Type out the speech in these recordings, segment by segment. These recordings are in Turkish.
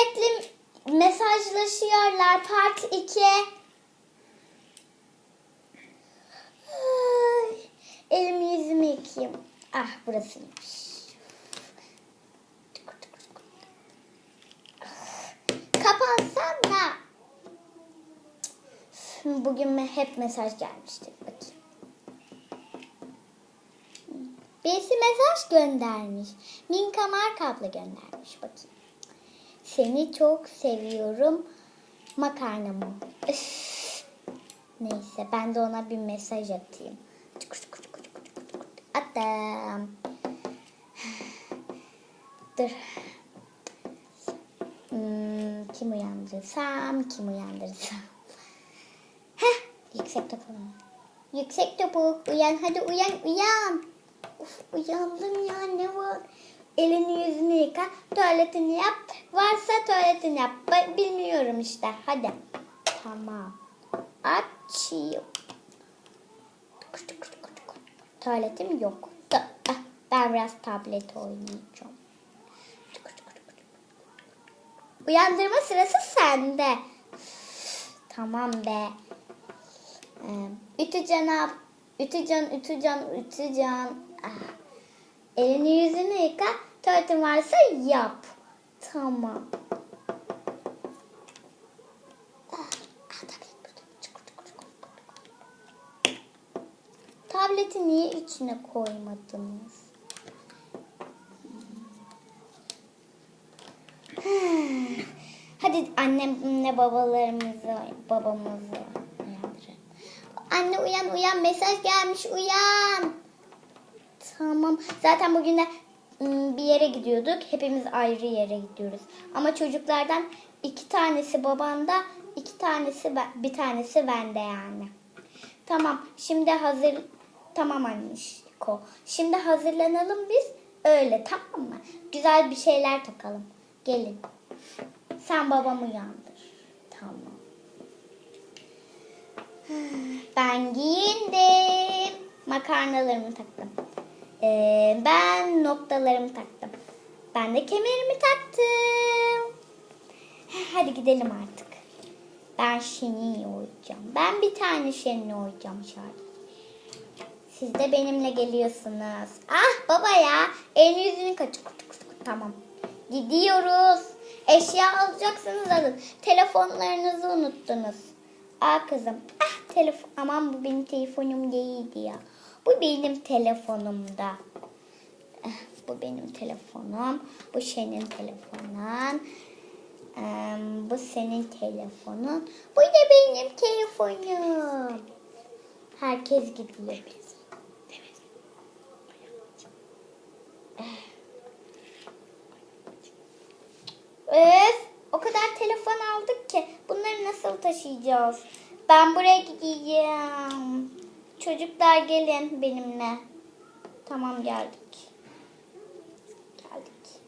sürekli mesajlaşıyorlar. Part 2. Ay, elimi yüzümü yıkayayım. Ah burasıymış. Kapansam da. Bugün hep mesaj gelmiştir. Bakayım. Birisi mesaj göndermiş. Minka Mark abla göndermiş. Bakayım. Seni çok seviyorum. Makarnamı. Üf. Neyse ben de ona bir mesaj atayım. Attım. Dur. Hmm, kim uyandırsam, kim uyandırsam. Heh, yüksek topuk. Yüksek topuk, uyan hadi uyan, uyan. Uf, uyandım ya ne var? Elini yüzünü yıka, tuvaletini yap. Varsa tuvaletini yap. Bilmiyorum işte. Hadi. Tamam. Açayım. Tuvaletim yok. Ah, Ben biraz tablet oynayacağım. Uyandırma sırası sende. Tamam be. Ee, Ütücan Ütücan, Ütücan, Ütücan. Ah. Elini yüzünü yıka. Tuvaletin varsa yap. Tamam. Tableti niye içine koymadınız? Hadi annemle babalarımızı, babamızı. Anne uyan uyan mesaj gelmiş uyan. Tamam. Zaten bugün de bir yere gidiyorduk. Hepimiz ayrı yere gidiyoruz. Ama çocuklardan iki tanesi babanda, iki tanesi bir tanesi bende yani. Tamam. Şimdi hazır tamam annişko. Şimdi hazırlanalım biz. Öyle tamam mı? Güzel bir şeyler takalım. Gelin. Sen babamı uyandır. Tamam. Ben giyindim. Makarnalarımı taktım. Ee, ben noktalarımı taktım. Ben de kemerimi taktım. Hadi gidelim artık. Ben Şeni'yi oyacağım. Ben bir tane Şeni'yi oyacağım şarkı. Siz de benimle geliyorsunuz. Ah baba ya. Elini yüzünü kaçır. Tamam. Gidiyoruz. Eşya alacaksınız alın. Telefonlarınızı unuttunuz. Aa kızım. Ah telefon. Aman bu benim telefonum değildi ya. Bu benim telefonumda. Ah, bu benim telefonum. Bu senin telefonun. Bu senin telefonun. Bu da benim telefonum. Herkes gidiyor. Öf, o kadar telefon aldık ki bunları nasıl taşıyacağız? Ben buraya gideceğim. Çocuklar gelin benimle. Tamam geldik. Geldik.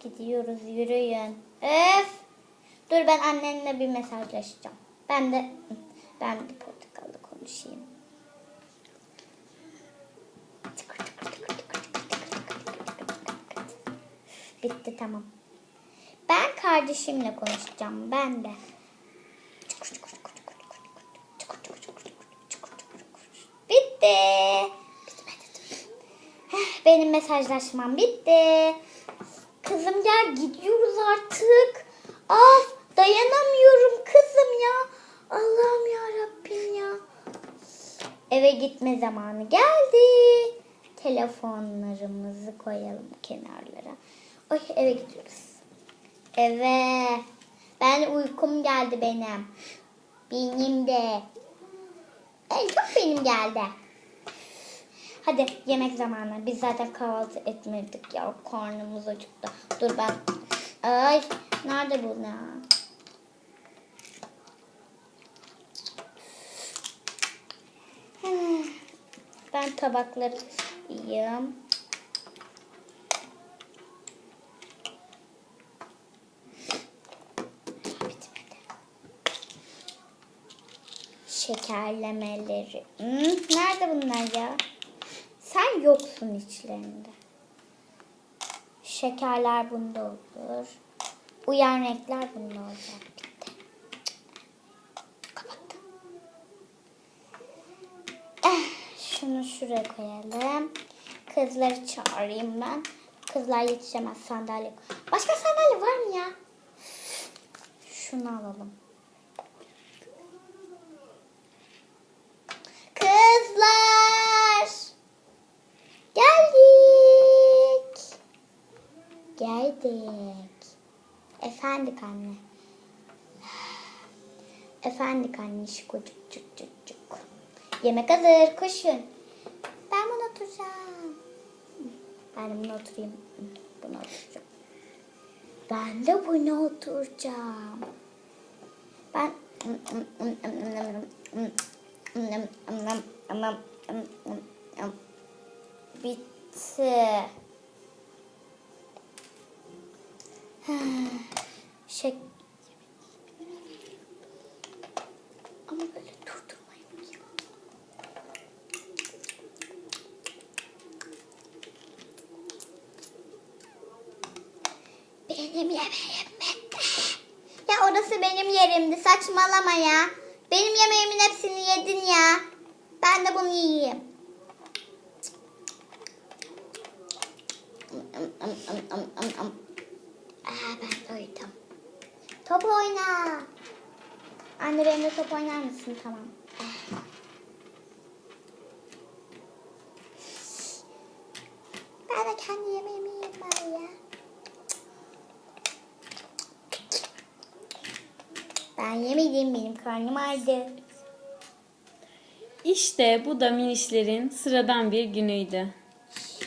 Gidiyoruz yürüyün. Öf. Dur ben annenle bir mesajlaşacağım. Ben de ben de portakallı konuşayım. Bitti tamam. Ben kardeşimle konuşacağım. Ben de. Bitti. Benim mesajlaşmam bitti. Kızım gel gidiyoruz artık. Of dayanamıyorum kızım ya. Allah'ım ya Rabbim ya. Eve gitme zamanı geldi. Telefonlarımızı koyalım kenarlara. Oy eve gidiyoruz. Eve. Ben uykum geldi benim. Benim de. En çok benim geldi. Hadi yemek zamanı. Biz zaten kahvaltı etmedik ya. Karnımız acıktı. Dur ben. Ay nerede bu ne? Ben tabakları yiyeyim. Şekerlemeleri. Hmm, nerede bunlar ya? Sen yoksun içlerinde. Şekerler bunda olur. Uyan renkler bunda olacak. Bitti. Kapattım. Eh, şunu şuraya koyalım. Kızları çağırayım ben. Kızlar yetişemez sandalye. Başka sandalye var mı ya? Şunu alalım. Kızlar! Geldik. Geldik. Efendik anne. Efendik anne şukucuk cuk cuk cuk. Yemek hazır koşun. Ben buna oturacağım. Ben de buna oturayım. Buna oturacağım. Ben de buna oturacağım. Ben bitti. Şek ama böyle durdurmayın. Benim yemeğim. Ya orası benim yerimdi. Saçmalama ya. Benim yemeğimin hepsini yedin ya. Ben de bunu yiyeyim. Aa, ben doydum. Top oyna. Anne benimle top oynar mısın? Tamam. Ben de kendi yemeğimi yiyeyim bari ya. Ben yemedim benim karnım ağrıdı. İşte bu da minişlerin sıradan bir günüydü.